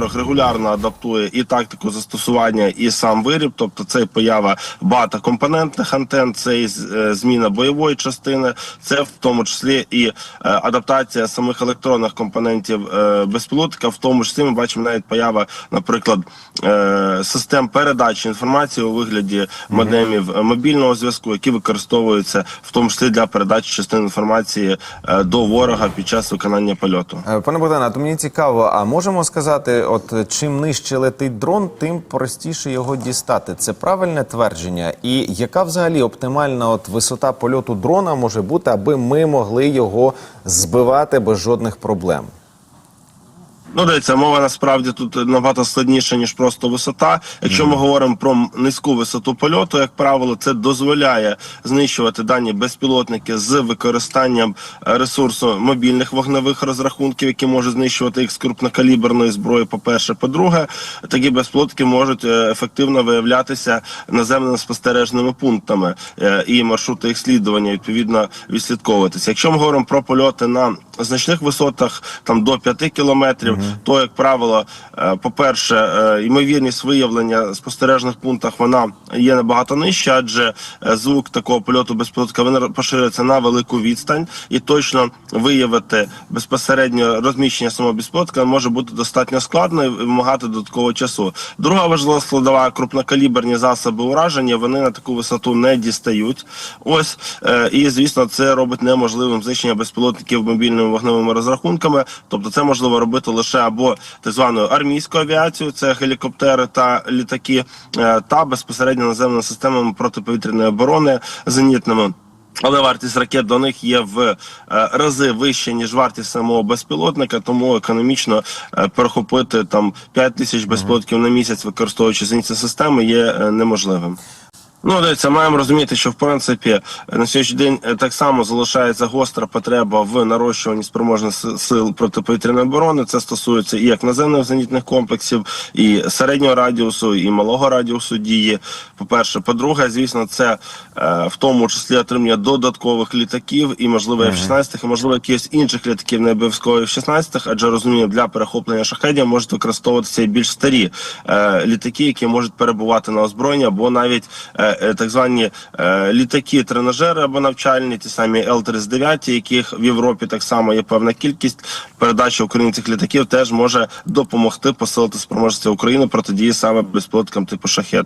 во-первых, регулярно адаптує і тактику застосування, і сам виріб. Тобто, це поява багатокомпонентних антен, це і е, зміна бойової частини, це в тому числі і е, адаптація самих електронних компонентів е, безпілотника. В тому числі ми бачимо навіть поява, наприклад, систем передачі інформації у вигляді модемів мобільного зв'язку, які використовуються в тому числі для передачі частин інформації до ворога під час виконання польоту. Пане Богдане, то мені цікаво, а можемо сказати, от е, чим нижче летить дрон, тим простіше його дістати. Це правильне твердження? І яка взагалі оптимальна от висота польоту дрона може бути, аби ми могли його збивати без жодних проблем? Ну, дивіться, мова насправді тут набагато складніша, ніж просто висота. Якщо ми говоримо про низьку висоту польоту, як правило, це дозволяє знищувати дані безпілотники з використанням е, ресурсу мобільних вогневих розрахунків, які можуть знищувати їх з крупнокаліберної зброї. По перше, по-друге, такі безпілотники можуть е, ефективно виявлятися наземними спостережними пунктами е, і маршрути їх слідування відповідно відслідковуватися. Якщо ми говоримо про польоти на значних висотах, там до 5 кілометрів, то як правило, е, по-перше, е, ймовірність виявлення в спостережних пунктах вона є набагато нижча, адже е, звук такого польоту безпілотника він поширюється на велику відстань, і точно виявити безпосередньо розміщення самого безпілотника може бути достатньо складно і вимагати додаткового часу. Друга важлива складова крупнокаліберні засоби ураження. Вони на таку висоту не дістають. Ось і звісно, це робить неможливим знищення безпілотників мобільними вогневими розрахунками. Тобто, це можливо робити лише або так званою армійською авіацією, це гелікоптери та літаки, е, та безпосередньо наземними системами протиповітряної оборони зенітними. Але вартість ракет до них є в е, рази вище ніж вартість самого безпілотника, тому економічно е, перехопити там 5 тисяч безпілотників на місяць, використовуючи зенітні системи, є неможливим. Ну, дивіться, маємо розуміти, що в принципі на сьогоднішній день е, так само залишається гостра потреба в нарощуванні спроможності сил протиповітряної оборони. Це стосується і як наземних зенітних комплексів, і середнього радіусу, і малого радіусу дії. По-перше, по-друге, звісно, це е, в тому числі отримання додаткових літаків і можливо F-16, і можливо якихось інших літаків, не обов'язково F-16, адже розумію, для перехоплення шахедів можуть використовуватися і більш старі е, літаки, які можуть перебувати на озброєнні, або навіть так звані е, літаки, тренажери або навчальні, ті самі Л-39, яких в Європі так само є певна кількість. Передача Україні цих літаків теж може допомогти посилити спроможності України протидії саме безпілоткам типу шахет.